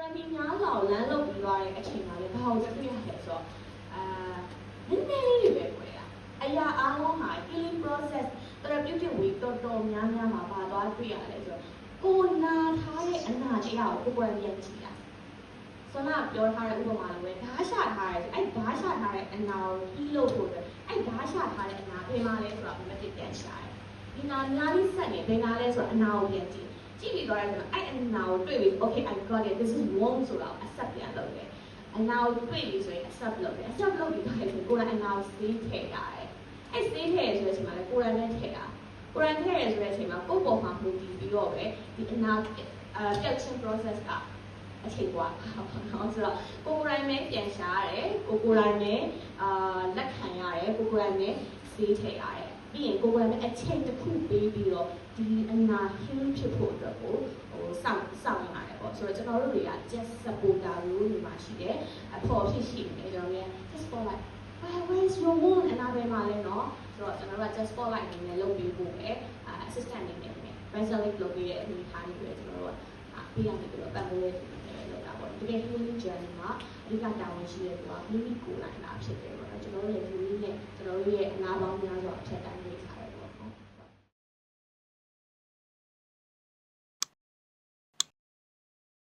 ရမီများစွာကိုလမ်းလုပ်ပြီးသွားတဲ့အချိန်မှာလေဘာလို့တွေ့ရလဲဆိုတော့အာနည်းနည်းလေးတွေပဲခွဲတာအရာအားလုံးဟာ healing process therapeutic way တော်တော်များများမှာပါသွားတွေ့ရတယ်ဆိုတော့ကိုနာထားတဲ့အနာတရားကိုကိုယ်ကိုယ်ပြန်ကြည့်တာဆွမ်းနာပြောထားတဲ့ဥပမာလိုပဲဓာတ်ရှာထားတဲ့အဲ့ဓာတ်ရှာထားတဲ့အနာကိုပြီးလို့ဖို့အတွက်အဲ့ဓာတ်ရှာထားတဲ့အနာဘယ်မှာလဲဆိုတော့ဘယ်မှာပြန်ရှာတယ်ဒီနာများလေးဆက်နေဘယ်နာလဲဆိုတော့အနာကိုပြန်ကြည့် ကြည့်ပြီးသွားတယ်ဆိုတော့အဲ့အနာကိုတွေ့ပြီး okay I got it this is wrong ဆိုတော့ accept ပြန်လုပ်တယ်အနာကိုတွေ့ပြီးဆိုရင် accept လုပ်တယ် accept လုပ်ပြီးသွားတယ်ဆိုကိုယ်ကအနာကို stay ထည့်ရတယ်အဲ့ stay ထည့်ရဆိုတဲ့အချိန်မှာလည်းကိုယ်ရနဲ့ထည့်တာကိုယ်ရထည့်ရဆိုတဲ့အချိန်မှာကိုယ့်ပေါ်မှာမူတည်ပြီးတော့ပဲဒီအနာအဲပျောက်ခြင်း process ကအချိန်กว่าပေါ့နော်ဆိုတော့ကိုကိုယ်တိုင်ပဲပြန်ရှာရတယ်ကိုကိုယ်တိုင်ပဲအာလက်ခံရတယ်ကိုကိုယ်တိုင်ပဲစေးထည့်ရတယ်ပြီးရင်ကိုယ်ကိုယ်တိုင်ပဲအချိန်တစ်ခုပေးပြီးတော့ ဒီအနာ heal ဖြစ်ဖို့အတွက်ကိုဟိုစောင့်စောင့်ရတယ်ပေါ့ဆိုတော့ကျွန်တော်တို့တွေက just supporter လို့နေမှာရှိတယ်အဖို့ဖြစ်ရှိနေတယ်ကျွန်တော်တွေက just for like where where is your wound အနာပဲမှာလဲเนาะဆိုတော့ကျွန်တော်တို့က just spotlight အနေနဲ့လုပ်ပြီးဖို့ပဲ assistant အနေနဲ့ resolution လုပ်ပြီးတဲ့အနေအထားတွေပဲကျွန်တော်တို့ကပေးရမယ်ပြီးတော့ပတ်မိုးလေးလုပ်တာပေါ့တကယ် healing journey မှာအဓိကတာဝန်ရှိတဲ့သူကမိမိကိုယ်တိုင်လာဖြစ်တယ်ပေါ့နော်ကျွန်တော်တို့ရဲ့ healing နဲ့ကျွန်တော်တို့ရဲ့အနာပေါင်းများစွာအထက်တိုင်း